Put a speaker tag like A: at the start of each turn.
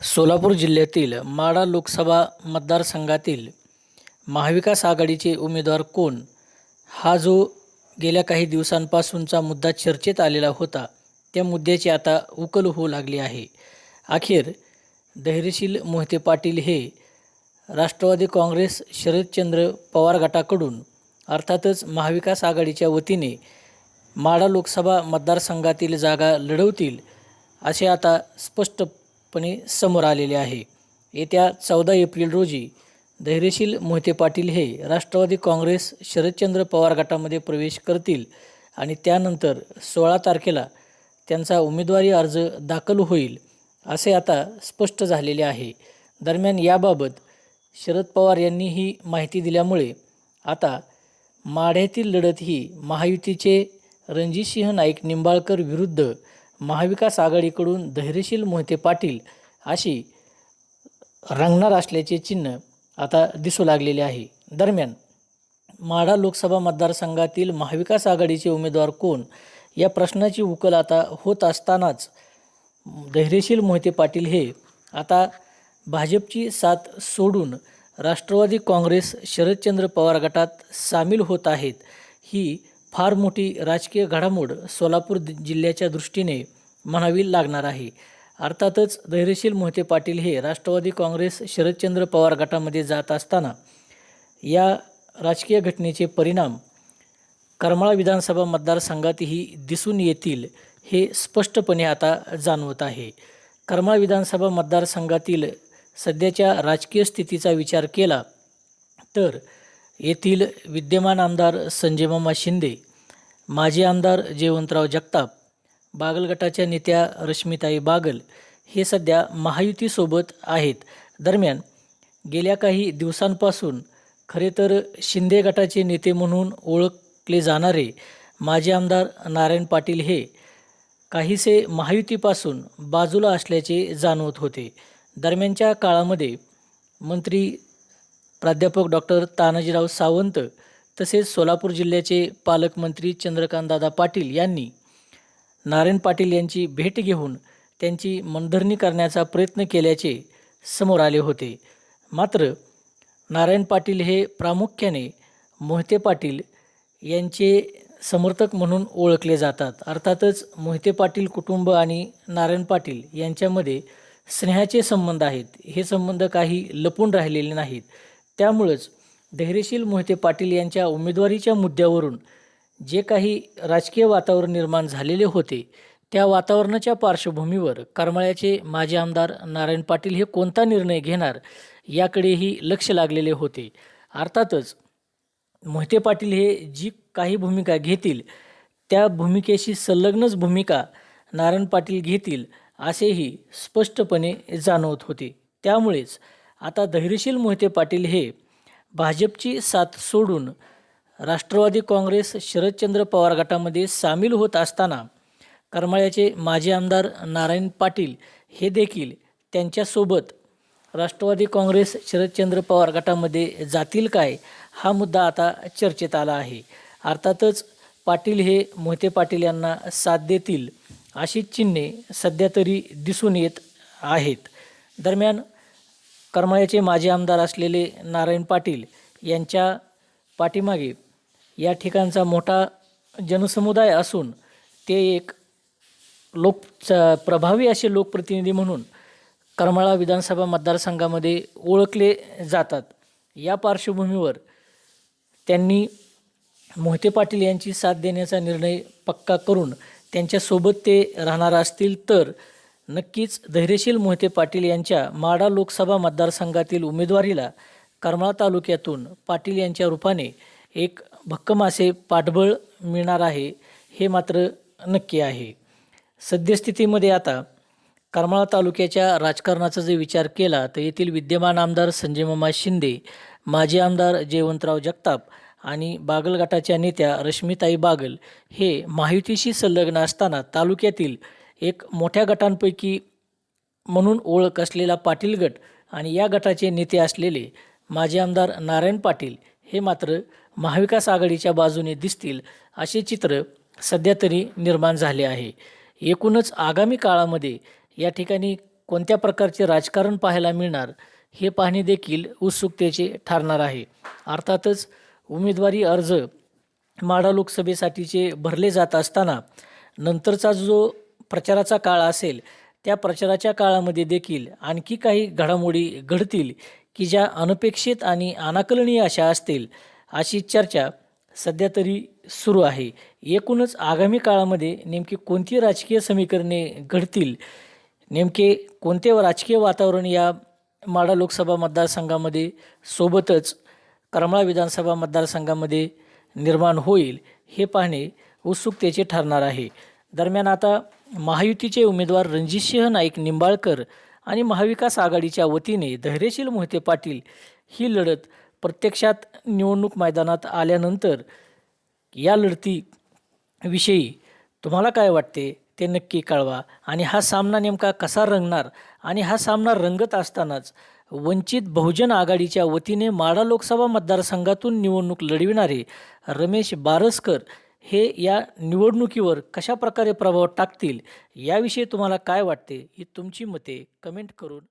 A: सोलापूर जिल्ह्यातील माडा लोकसभा मतदारसंघातील महाविकास आघाडीचे उमेदवार कोण? हा जो गेल्या काही दिवसांपासूनचा मुद्दा चर्चेत आलेला होता त्या मुद्द्याची आता उकल होऊ लागली आहे. अखेर धैर्यशील मोहिते पाटील हे राष्ट्रवादी काँग्रेस शरदचंद्र पवार गटाकडून अर्थातच महाविकास आघाडीच्या वतीने माडा लोकसभा मतदारसंघातील जागा लढवतील असे आता स्पष्ट पणे समोर आलेले आहे. येत्या चौदा एप्रिल रोजी धैर्यशील मोहिते पाटील हे राष्ट्रवादी काँग्रेस शरदचंद्र पवार गटामध्ये प्रवेश करतील आणि त्यानंतर सोळा तारखेला त्यांचा उमेदवारी अर्ज दाखल होईल असे आता स्पष्ट झालेले आहे. दरम्यान याबाबत शरद पवार यांनी ही माहिती दिल्यामुळे आता माढ्यातील लढत ही महायुतीचे रणजितसिंह नाईक निंबाळकर विरुद्ध महाविकास आघाडीकडून धैर्यशील मोहिते पाटील अशी रंगणार असल्याचे चिन्ह आता दिसू लागलेले आहे. दरम्यान माढा लोकसभा मतदारसंघातील महाविकास आघाडीचे उमेदवार कोण या प्रश्नाची उकल आता होत असतानाच धैर्यशील मोहिते पाटील हे आता भाजपची साथ सोडून राष्ट्रवादी काँग्रेस शरदचंद्र पवार गटात सामील होत आहेत. ही फार मोठी राजकीय घडामोड सोलापूर जिल्ह्याच्या दृष्टीने म्हणावी लागणार आहे. अर्थातच धैर्यशील मोहिते पाटील हे राष्ट्रवादी काँग्रेस शरदचंद्र पवार गटामध्ये जात असताना या राजकीय घटनेचे परिणाम करमाळा विधानसभा मतदारसंघातही दिसून येतील हे स्पष्टपणे आता जाणवत आहे. करमाळा विधानसभा मतदारसंघातील सध्याच्या राजकीय स्थितीचा विचार केला तर येथील विद्यमान आमदार संजयमामा शिंदे माजी आमदार जयवंतराव जगताप बागल गटाच्या नेत्या रश्मिताई बागल हे सध्या महायुतीसोबत आहेत. दरम्यान गेल्या काही दिवसांपासून खरे तर शिंदे गटाचे नेते म्हणून ओळखले जाणारे माजी आमदार नारायण पाटील हे काहीसे महायुतीपासून बाजूला असल्याचे जाणवत होते. दरम्यानच्या काळामध्ये मंत्री प्राध्यापक डॉक्टर तानाजीराव सावंत तसेच सोलापूर जिल्ह्याचे पालकमंत्री चंद्रकांतदादा पाटील यांनी नारायण पाटील यांची भेट घेऊन त्यांची मनधरणी करण्याचा प्रयत्न केल्याचे समोर आले होते. मात्र नारायण पाटील हे प्रामुख्याने मोहिते पाटील यांचे समर्थक म्हणून ओळखले जातात. अर्थातच मोहिते पाटील कुटुंब आणि नारायण पाटील यांच्यामध्ये स्नेहाचे संबंध आहेत. हे संबंध काही लपून राहिलेले नाहीत. त्यामुळंच धैर्यशील मोहिते पाटील यांच्या उमेदवारीच्या मुद्द्यावरून जे काही राजकीय वातावरण निर्माण झालेले होते त्या वातावरणाच्या पार्श्वभूमीवर करमाळ्याचे माजी आमदार नारायण पाटील हे कोणता निर्णय घेणार याकडेही लक्ष लागलेले होते. अर्थातच मोहिते पाटील हे जी काही भूमिका घेतील त्या भूमिकेशी संलग्नच भूमिका नारायण पाटील घेतील असेही स्पष्टपणे जाणवत होते. त्यामुळेच आता धैर्यशील मोहिते पाटील हे भाजपची साथ सोडून राष्ट्रवादी काँग्रेस शरदचंद्र पवार गटामध्ये सामील होत असताना करमाळ्याचे माजी आमदार नारायण पाटील हे देखील त्यांच्यासोबत राष्ट्रवादी काँग्रेस शरदचंद्र पवार गटामध्ये जातील काय हा मुद्दा आता चर्चेत आला आहे. अर्थातच पाटील हे मोहिते पाटील यांना साथ देतील अशी चिन्हे सध्या तरी दिसून येत आहेत. दरम्यान करमाळ्याचे माजी आमदार असलेले नारायण पाटील यांच्या पाठीमागे या ठिकाणचा मोठा जनसमुदाय असून ते एक लोक च- प्रभावी असे लोकप्रतिनिधी म्हणून करमाळा विधानसभा मतदारसंघामध्ये ओळखले जातात. या पार्श्वभूमीवर त्यांनी मोहिते पाटील यांची साथ देण्याचा निर्णय पक्का करून त्यांच्यासोबत ते राहणार असतील तर नक्कीच धैर्यशील मोहिते पाटील यांच्या माडा लोकसभा मतदारसंघातील उमेदवारीला करमाळा तालुक्यातून पाटील यांच्या रूपाने एक भक्कम असे पाठबळ मिळणार आहे हे मात्र नक्की आहे. सद्यस्थितीमध्ये आता करमाळा तालुक्याच्या राजकारणाचा जर विचार केला तर येथील विद्यमान आमदार संजयमामा शिंदे माजी आमदार जयवंतराव जगताप आणि बागल गटाच्या नेत्या रश्मिताई बागल हे महायुतीशी संलग्न असताना तालुक्यातील एक मोठ्या गटांपैकी म्हणून ओळख असलेला पाटील गट आणि या गटाचे नेते असलेले माजी आमदार नारायण पाटील हे मात्र महाविकास आघाडीच्या बाजूने दिसतील असे चित्र सध्या तरी निर्माण झाले आहे. एकूणच आगामी काळामध्ये या ठिकाणी कोणत्या प्रकारचे राजकारण पाहायला मिळणार हे पाहणे देखील उत्सुकतेचे ठरणार आहे. अर्थातच उमेदवारी अर्ज माडा लोकसभेसाठीचे भरले जात असताना नंतरचा जो प्रचाराचा काळ असेल त्या प्रचाराच्या काळामध्ये देखील आणखी काही घडामोडी घडतील की ज्या अनपेक्षित आणि अनाकलनीय अशा असतील अशी चर्चा सध्या तरी सुरू आहे. एकूणच आगामी काळामध्ये नेमकी कोणती राजकीय समीकरणे घडतील? नेमके कोणते राजकीय वातावरण या माडा लोकसभा मतदारसंघामध्ये सोबतच करमळा विधानसभा मतदारसंघामध्ये निर्माण होईल हे पाहणे उत्सुकतेचे ठरणार आहे. दरम्यान आता महायुतीचे उमेदवार रणजितसिंह नाईक निंबाळकर आणि महाविकास आघाडीच्या वतीने धैर्यशील मोहिते पाटील ही लढत प्रत्यक्षात निवडणूक मैदानात आल्यानंतर या लढतीविषयी तुम्हाला काय वाटते ते नक्की कळवा. आणि हा सामना नेमका कसा रंगणार आणि हा सामना रंगत असतानाच वंचित बहुजन आघाडीच्या वतीने माढा लोकसभा मतदारसंघातून निवडणूक लढविणारे रमेश बारसकर हे या निवडणुकीवर कशा प्रकारे प्रभाव टाकतील याविषयी तुम्हाला काय वाटते ही तुमची मते कमेंट करून